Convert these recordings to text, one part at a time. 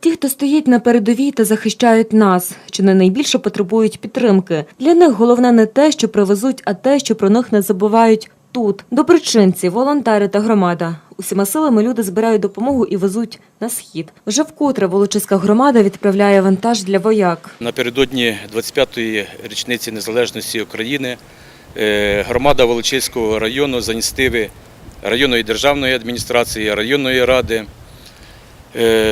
Ті, хто стоїть на передовій та захищають нас, чи не найбільше потребують підтримки. Для них головне не те, що привезуть, а те, що про них не забувають тут. Доброчинці, волонтери та громада. Усіма силами люди збирають допомогу і везуть на схід. Вже вкотре Волочиська громада відправляє вантаж для вояк. Напередодні 25-ї річниці незалежності України е, громада Волочиського району за ініціативи районної державної адміністрації, районної ради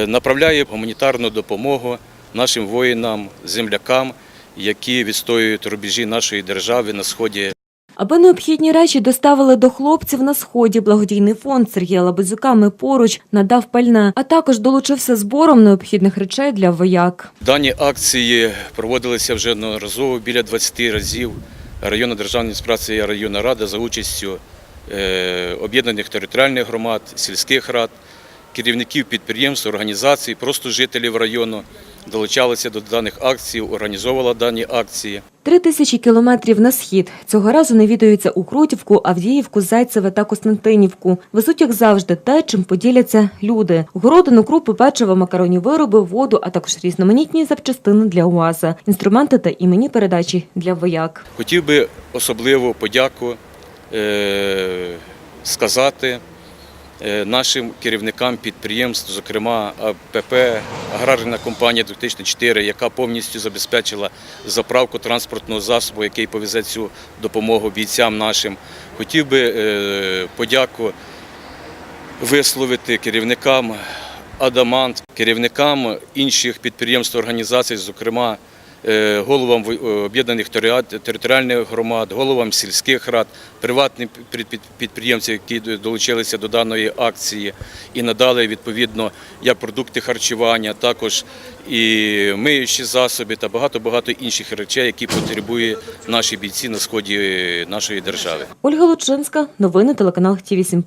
направляє гуманітарну допомогу нашим воїнам, землякам, які відстоюють рубежі нашої держави на сході Аби необхідні речі доставили до хлопців на сході, благодійний фонд Сергія Лабазюка «Ми поруч надав пальне, а також долучився збором необхідних речей для вояк. Дані акції проводилися вже неодноразово біля 20 разів. Районна державна адміністрація, районна рада за участю е, об'єднаних територіальних громад, сільських рад, керівників підприємств, організацій, просто жителів району долучалися до даних акцій, організовувала дані акції. Три тисячі кілометрів на схід. Цього разу навідуються у Крутівку, Авдіївку, Зайцеве та Костянтинівку. Везуть, як завжди, те, чим поділяться люди. Городину, крупи, печиво, макаронні вироби, воду, а також різноманітні запчастини для УАЗа, інструменти та іменні передачі для вояк. Хотів би особливо подяку е, сказати нашим керівникам підприємств, зокрема АПП, аграрна компанія 2004, яка повністю забезпечила заправку транспортного засобу, який повезе цю допомогу бійцям нашим. Хотів би е, подяку висловити керівникам Адамант, керівникам інших підприємств, організацій, зокрема е, головам ви- е, об'єднаних територіальних громад, головам сільських рад, приватних під- під- підприємців, які долучилися до даної акції і надали відповідно як продукти харчування, також і миючі засоби та багато-багато інших речей, які потребують наші бійці на сході нашої держави. Ольга Лучинська, новини телеканал Ті 8